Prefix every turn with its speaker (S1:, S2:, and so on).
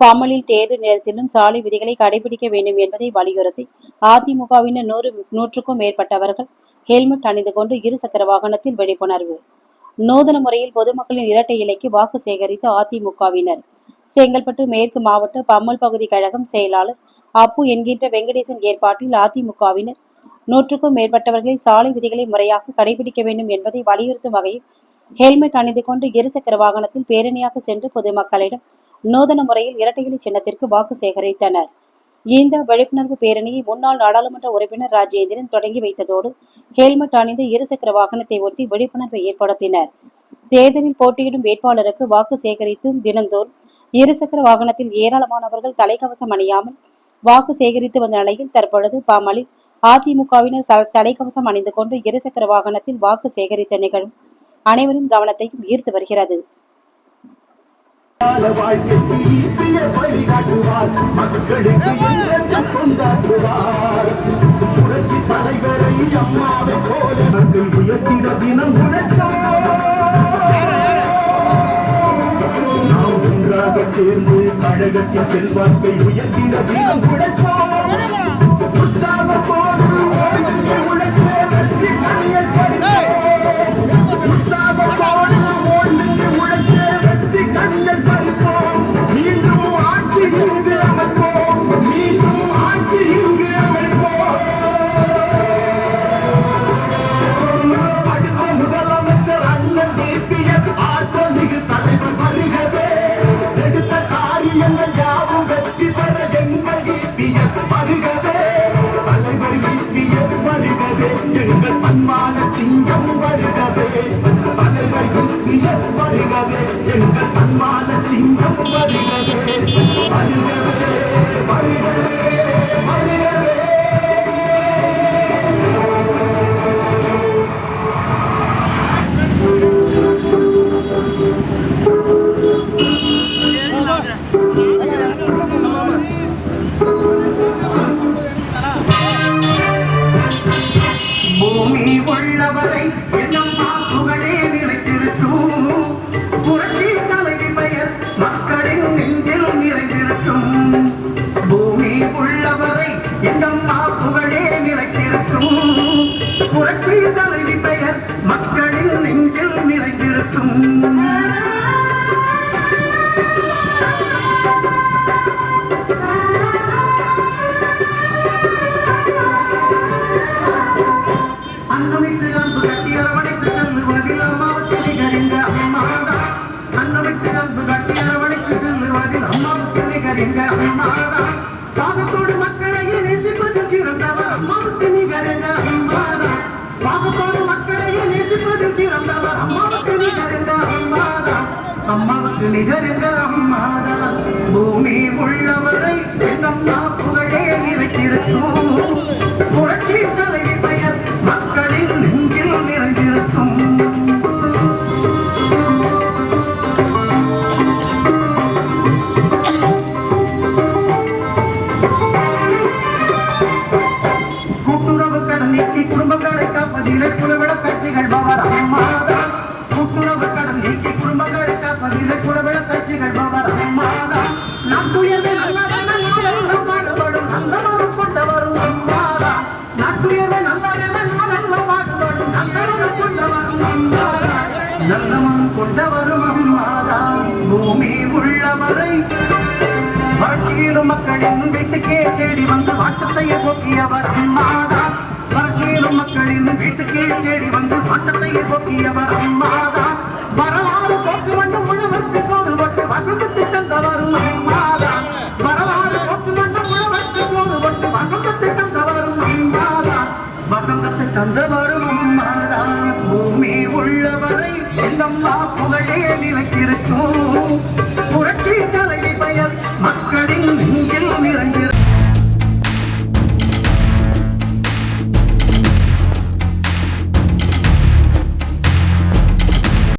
S1: பம்மலில் தேர்தல் நேரத்திலும் சாலை விதிகளை கடைபிடிக்க வேண்டும் என்பதை வலியுறுத்தி அதிமுகவினர் நூறு நூற்றுக்கும் மேற்பட்டவர்கள் ஹெல்மெட் அணிந்து கொண்டு இருசக்கர வாகனத்தில் விழிப்புணர்வு. நூதன முறையில் பொதுமக்களின் இரட்டை இலைக்கு வாக்கு சேகரித்த அதிமுகவினர். செங்கல்பட்டு மேற்கு மாவட்ட பம்மல் பகுதி கழகம் செயலாளர் அப்பு என்கின்ற வெங்கடேசன் ஏற்பாட்டில் அதிமுகவினர் நூற்றுக்கும் மேற்பட்டவர்களை சாலை விதிகளை முறையாக கடைபிடிக்க வேண்டும் என்பதை வலியுறுத்தும் வகையில் ஹெல்மெட் அணிந்து கொண்டு இருசக்கர வாகனத்தில் பேரணியாக சென்று பொதுமக்களிடம் நூதன முறையில் இரட்டை சின்னத்திற்கு வாக்கு சேகரித்தனர். இந்த விழிப்புணர்வு பேரணியை முன்னாள் நாடாளுமன்ற உறுப்பினர் ராஜேந்திரன் தொடங்கி வைத்ததோடு ஹெல்மெட் அணிந்து இருசக்கர வாகனத்தை ஒட்டி விழிப்புணர்வை ஏற்படுத்தினர். தேர்தலில் போட்டியிடும் வேட்பாளருக்கு வாக்கு சேகரித்தும் தினந்தோறும் இருசக்கர வாகனத்தில் ஏராளமானவர்கள் தலைக்கவசம் அணியாமல் வாக்கு சேகரித்து வந்த நிலையில் தற்பொழுது பாமலி அதிமுகவினர் தலைக்கவசம் அணிந்து கொண்டு இருசக்கர வாகனத்தில் வாக்கு சேகரித்த நிகழ்வு அனைவரின் கவனத்தையும் ஈர்த்து வருகிறது.
S2: வாழ்க்கைக்கு ஈட்டிய வழிகாட்டுவார் மக்களுக்கு எண்ணெல்லாம் கொண்டாடுவார் புரட்சி தலைவரை அம்மாவை போல மக்கள் உயர்த்திட தினம் நாம் ஒன்றாக சேர்ந்து கழகத்தின் செல்வாக்கை உயர்த்திட தினம் உழைப்போம் Bye. டிபிஎஸ் வருகவே எங்கள் பன்மான சிங்கம் வருகவே வருகவே வருகவே வருகவே பூமி எங்கம்மா புகழே நிலைத்திருக்கும் புரட்சி தலைவி பெயர் மக்களின் நெஞ்சில் நிறைந்திருக்கும். அன்னமிட்டு அன்பு கட்டி அரவணைத்து செல்லுவதில் அம்மாவுக்கு நிகரிந்த அம்மாதா அன்னமிட்டு அன்பு கட்டி அரவணைத்து செல்லுவதில் அம்மாவுக்கு நிகரிந்த அம்மாதா பாகத்தோடு மக்களையே நேசிப்பது சிறந்தவர். அம்மாவுக்கு நிகரிந்த அம்மாதா பாகத்தோடு மக்களையே நேசிப்பது சிறந்தவர். அம்மாவுக்கு நிகரிந்த அம்மாதா அம்மாவுக்கு நிகரிந்த அம்மாதா பூமி உள்ளவரை எங்கம்மா புகழே இருக்கிறோம் காப்பதிலே குலவிட கட்சிகள் பவர் அம்மாதான் கூட்டுறவு கடன் நீக்கி குடும்பங்களை காப்பதிலே குலவிட கட்சிகள் பவர் அம்மாதான் நாட்டுயர்வே நல்லதென நாடெல்லாம் பாடுபடும் கொண்டவரும் அம்மாதா நாட்டுயர்வே நல்லதென நாடெல்லாம் பாடுபடும் கொண்டவரும் கொண்டவரும் பூமி உள்ளவரை மக்களின் வீட்டுக்கே தேடி வந்து வாட்டத்தையே போக்கியவர் அம்மா. வாட்டத்தையே போக்கியவர் அம்மாதா. வரலாறு போக்கு வந்து முழுவற்கு சோறுபட்டு வசந்தத்தை தந்தவரும் அம்மாதா. வரலாறு போக்கு வந்து முழுவற்கு சோறுபட்டு வசந்தத்தை தந்தவரும் அம்மாதா. வசந்தத்தை தந்தவரும் அம்மாதா. பூமி உள்ளவரை எங்கம்மா புகழே நிலைத்திருக்கும்.